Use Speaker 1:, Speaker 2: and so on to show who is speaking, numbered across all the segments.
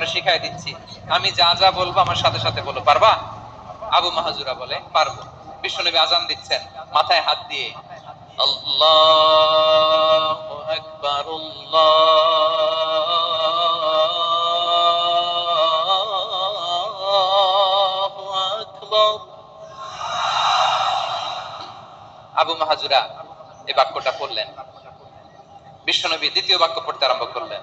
Speaker 1: তোমার শিখাই দিচ্ছি। আমি যা যা বলব আমার সাথে সাথে বলো। পারবা? আবু মাহাজুরা বলে, পারব। বিশ্বনবী আজান দিচ্ছেন, মাথায় হাত দিয়ে। আবু মাহাজুরা এই বাক্যটা পড়লেন। বিশ্বনবী দ্বিতীয় বাক্য পড়তে আরম্ভ করলেন।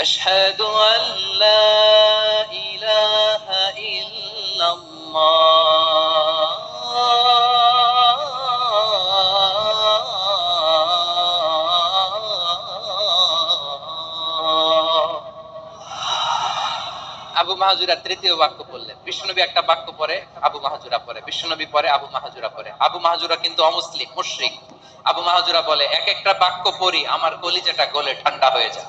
Speaker 1: أشهد أن لا إله إلا الله আবু মাহাজুরা তৃতীয় বাক্য বললেন বিষ্ণুনবী একটা বাক্য পরে আবু মাহাজুরা পরে বিষ্ণুনবী পরে আবু মাহাজুরা পরে আবু মাহাজুরা কিন্তু অমুসলিম মুশরিক আবু মাহাজুরা বলে এক একটা বাক্য পড়ি আমার কলিজাটা গলে ঠান্ডা হয়ে যায়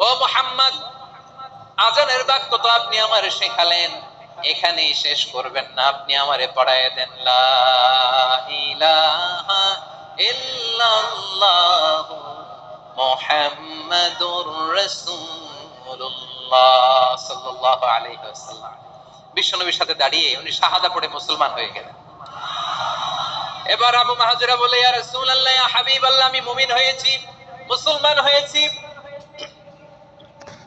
Speaker 1: ও মোহাম্মদ, আজানের বাক্য তো আপনি আমারে শেখালেন, এখানেই শেষ করবেন না, আপনি আমারে পড়ায় দেন মুহাম্মাদুর রাসূলুল্লাহ সাল্লাল্লাহু আলাইহি ওয়াসাল্লাম। বিশ্বনবীর সাথে দাঁড়িয়ে উনি শাহাদা পড়ে মুসলমান হয়ে গেলেন। এবার আবু মাহাজুরা বলে, ইয়া রাসূলুল্লাহ, ইয়া হাবিবাল্লাহ, আমি মুমিন হয়েছি, মুসলমান হয়েছি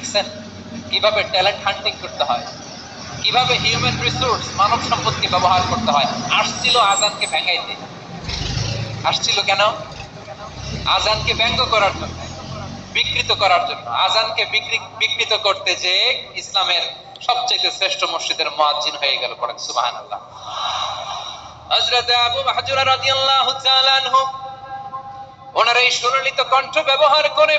Speaker 1: দেখছেন? কীভাবে ট্যালেন্ট হান্টিং করতে হয়? কীভাবে হিউম্যান রিসোর্স মানব সম্পদকে ব্যবহার করতে হয়? আসছিল আজানকে ভেঙাইতে। আসছিল কেন? আজানকে ব্যঙ্গ করার জন্য, বিকৃত করার জন্য। আজানকে বিকৃ- বিকৃত করতে যে ইসলামের সবচেয়ে শ্রেষ্ঠ মসজিদের মুয়াজ্জিন হয়ে গেল পড়েন, সুবহানাল্লাহ। হযরত আবু মাহজুরা রাদিয়াল্লাহু তাআলা আনহু, ওনার এই সুললিত কণ্ঠ ব্যবহার করে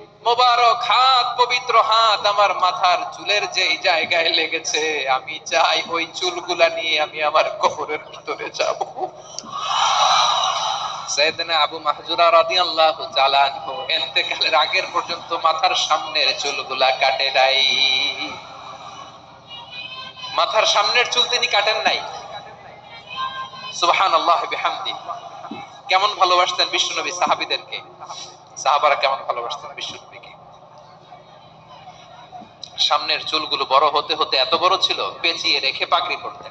Speaker 1: মোবারক হাত, পবিত্র হাত আমার মাথার চুলের যেই জায়গায় লেগেছে, আমি চাই ওই চুলগুলা নিয়ে আমি আমার কবরের ভিতরে যাব। আবু মাহজুরা আগের পর্যন্ত মাথার সামনের চুলগুলা কাটে নাই। মাথার সামনের চুল তিনি কাটেন নাই। সুবহানাল্লাহ, বিহামদি। কেমন ভালোবাসতেন বিশ্বনবী সাহাবীদেরকে। সাহাবারা কেমন ভালোবাসতেন বিশ্বনবীকে সামনের চুলগুলো বড় হতে হতে এত বড় ছিল, পেঁচিয়ে রেখে পাগড়ি করতেন।